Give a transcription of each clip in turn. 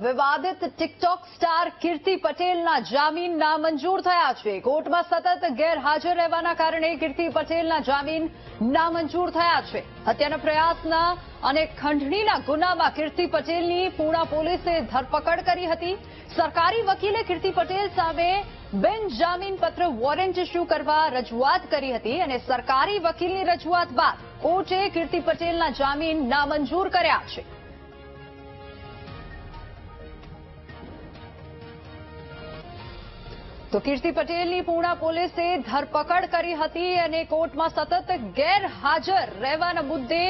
વિવાદિત TikTok star કીર્તિ પટેલના જામીન નામંજૂર થયા છે. કોર્ટમાં સતત ગેરહાજર રહેવાના કારણે કીર્તિ પટેલના જામીન નામંજૂર થયા છે. હત્યાના પ્રયાસના અને ખંડણીના ગુનામાં કીર્તિ પટેલની પૂણા પોલીસે ધરપકડ કરી હતી. સરકારી વકીલે કીર્તિ પટેલ સામે બિનજામીન પત્ર વોરંટ ઇસ્યુ કરવા રજૂઆત કરી હતી અને સરકારી વકીલની રજૂઆત બાદ કોર્ટે કીર્તિ પટેલના જામીન નામંજૂર કર્યા છે. તો કીર્તિ પટેલની પૂર્ણા પોલીસે ધરપકડ કરી હતી અને કોર્ટમાં સતત ગેરહાજર રહેવાના મુદ્દે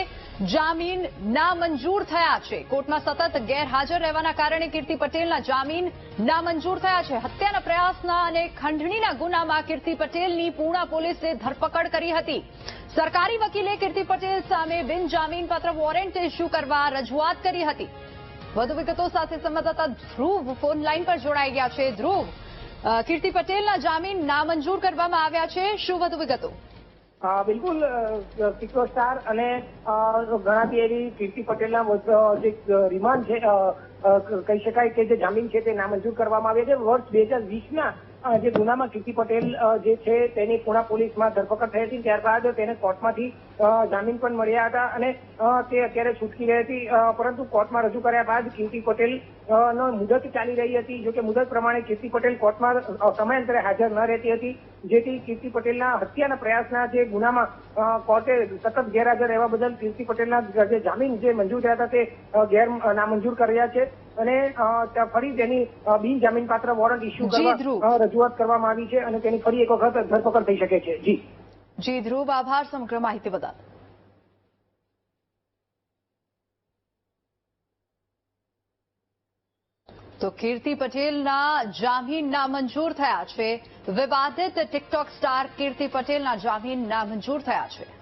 જામીન નામંજૂર થયા છે. કોર્ટમાં સતત ગેરહાજર રહેવાના કારણે કીર્તિ પટેલના જામીન નામંજૂર થયા છે. હત્યાના પ્રયાસના અને ખંડણીના ગુનામાં કીર્તિ પટેલની પૂર્ણા પોલીસે ધરપકડ કરી હતી. સરકારી વકીલે કીર્તિ પટેલ સામે બિન જામીનપત્ર વોરંટ ઇસ્યુ કરવા રજૂઆત કરી હતી. વધુ વિગતો સાથે સંવાદદાતા ધ્રુવ ફોન લાઈન પર જોડાઈ ગયા છે. ધ્રુવ કીર્તિ પટેલના જામીન નામંજૂર કરવામાં આવ્યા છે. શું વધુ વિગતો? બિલકુલ સિક્રો સ્ટાર અને ગણાતી એવી કીર્તિ પટેલના જે રિમાન્ડ છે કહી શકાય કે જે જામીન છે તે નામંજૂર કરવામાં આવ્યા છે. વર્ષ બે હજાર વીસના જે ગુનામાં કીર્તિ પટેલ જે છે તેની પુણા પોલીસમાં ધરપકડ થઈ હતી. ત્યારબાદ તેને કોર્ટમાંથી જામીન પણ મળ્યા હતા અને તે અત્યારે છૂટકી રહી હતી. પરંતુ કોર્ટમાં રજૂ કર્યા બાદ કીર્તિ પટેલ નો મુદત ચાલી રહી હતી. જોકે મુદત પ્રમાણે કીર્તિ પટેલ કોર્ટમાં સમયાંતરે હાજર ન રહેતી હતી. જેથી કીર્તિ પટેલના હત્યાના પ્રયાસના જે ગુનામાં કોર્ટે સતત ગેરહાજર રહેવા બદલ કીર્તિ પટેલના જે જામીન જે મંજૂર થયા હતા તે ગેર નામંજૂર કર્યા છે અને ફરી તેની બિન જામીનપાત્ર વોરંટ ઇસ્યુ કરવા રજૂઆત કરવામાં આવી છે અને તેની ફરી એક વખત ધરપકડ થઈ શકે છે. જી. જી ધ્રુવ આભાર. સમગ્ર માહિતી બદલ. તો કીર્તિ પટેલના જામીન નામંજૂર થયા છે. વિવાદિત ટિકટોક સ્ટાર કીર્તિ પટેલના જામીન નામંજૂર થયા છે.